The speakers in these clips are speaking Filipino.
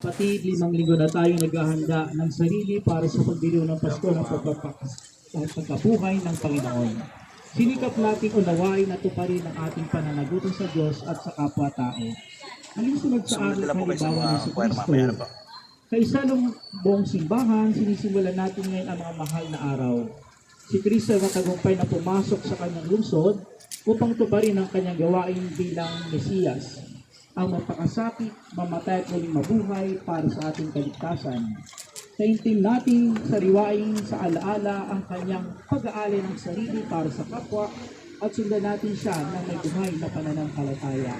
Pati limang linggo na tayo naghahanda ng sarili para sa pagdiriw ng Pasko ng pagpapakas at pagkabuhay ng Panginoon. Sinikap natin unawain at tuparin ang ating pananagutan sa Diyos at sa kapwa-tao. Alinsunod sa araw Sumunod na ng po kayo sa halimbawa ng choir Kristo, na sa isa ng buong simbahan, sinisimulan natin ngayon ang mga mahal na araw. Si Kristo ay matagumpay na pumasok sa kanyang lungsod upang tuparin ang kanyang gawain bilang Mesiyas, ang mapakasakit, mamatay at muling mabuhay para sa ating kaligtasan. Taintin natin sariwain sa alaala ang kanyang pag-aali ng sarili para sa kapwa at sundan natin siya ng may buhay na pananampalataya.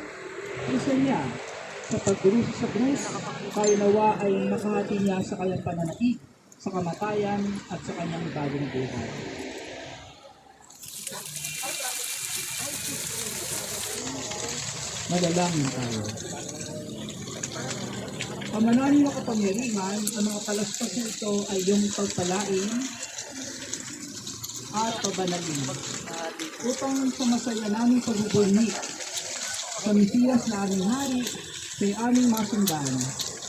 Isa niya, sa pagdurusa sa krus, tayo nawa ay makahati niya sa kanyang pananaig, sa kamatayan at sa kanyang bagong buhay. Manalangin tayo. Pamanahin ng kapangyarihan, ang mga palaspas nito ay yung pagpalain at pabanalin upang sumasaya namin pagbubulni sa Mesiyas na aming hari, kay aming masundan,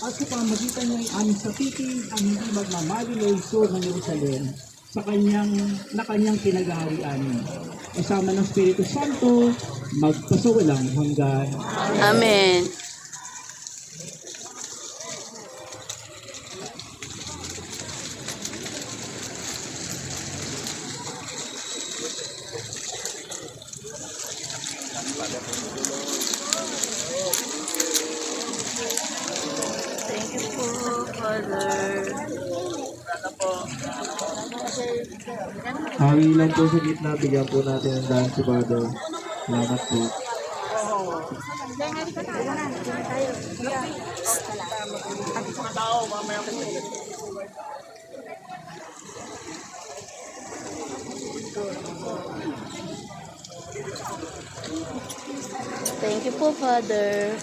at sa pamagitan niya ay aming sapitin ang hindi magmamali na lungsod ng Jerusalem sa kanyang, na kanyang pinagaharian. Kasama ng Espiritu Santo, magpasawalang hanggan. Amen. Thank you po, Father. Hawi lang po sa gitna, bigyan po natin ng daan si Father. Salamat po. Thank you po, Father.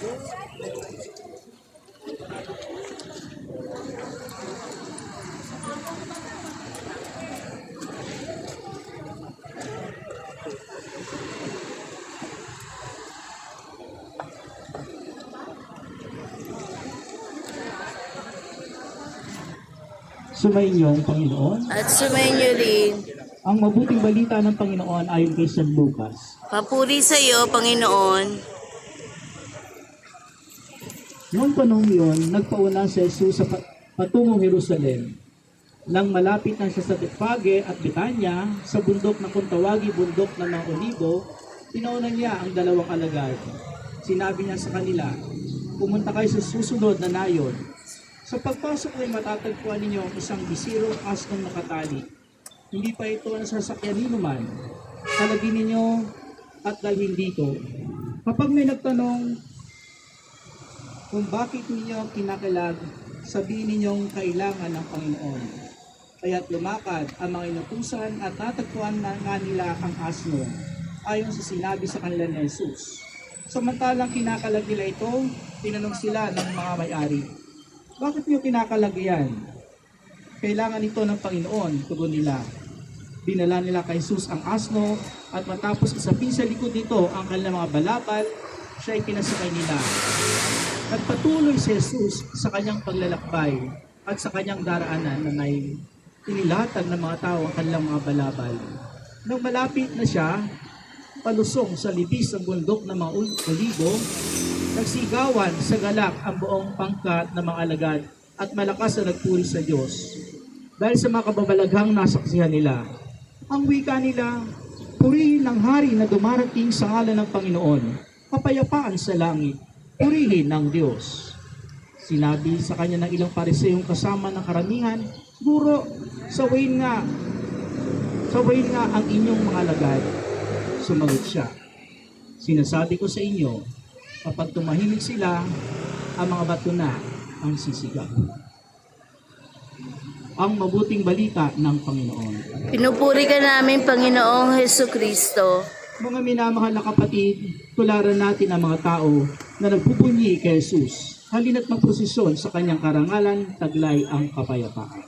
Sumainyo ang Panginoon. At sumainyo rin. Ang mabuting balita ng Panginoon ayon kay San Lucas. Papuri sa iyo, Panginoon. Noong panahon yun, nagpauna si Jesus sa pa- patungong Jerusalem. Nang malapit na siya sa Betfage at Betanya, sa bundok na kung tawagi bundok na ng Olibo, tinauna niya ang dalawang alagad. Sinabi niya sa kanila, pumunta kayo sa susunod na nayon. Sa pagpasok ay matatagpuan ninyo ang isang bisirong asnong nakatali. Hindi pa ito ang sasakyan ni man. Halagin ninyo at dalhin dito. Kapag may nagtanong, kung bakit ninyo kinakalag, sabihin ninyong kailangan ng Panginoon. Kaya't lumakad ang mga inutusan at natagpuan na nga nila ang asno, ayon sa sinabi sa kanila ni Jesus. Samantalang kinakalag nila ito, tinanong sila ng mga may-ari, Bakit niyo kinakalag yan? Kailangan ito ng Panginoon, tugon nila. Dinala nila kay Jesus ang asno at matapos isapin sa likod nito ang kanilang mga balabal, siya ay pinasakay nila. Nagpatuloy si Jesus sa kanyang paglalakbay at sa kanyang daraanan na may inilatag ng mga tao ang kanilang mga balabal. Nang malapit na siya, palusong sa libis ng bundok ng mga olibo, nagsigawan sa galak ang buong pangkat ng mga alagad at malakas na nagpuri sa Diyos. Dahil sa mga kababalaghang nasaksihan nila, ang wika nila, purihin ng hari na dumarating sa ngalan ng Panginoon, kapayapaan sa langit, purihin ng Diyos. Sinabi sa kanya ng ilang pariseyong kasama ng karamihan, Guro, sawayin nga, sawayin nga ang inyong mga lagad. Sumagot siya, Sinasabi ko sa inyo, kapag tumahimik sila, ang mga bato na ang sisigaw. Ang mabuting balita ng Panginoon. Pinupuri ka namin, Panginoong Heso Kristo. Mga minamahal na kapatid, tularan natin ang mga tao na nagpupuni kay Jesus. Halina't magprosesyon sa kanyang karangalan, taglay ang kapayapaan.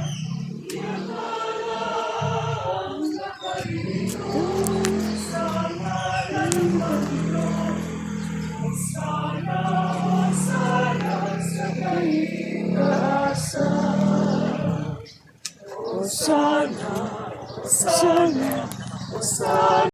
Sana, sana.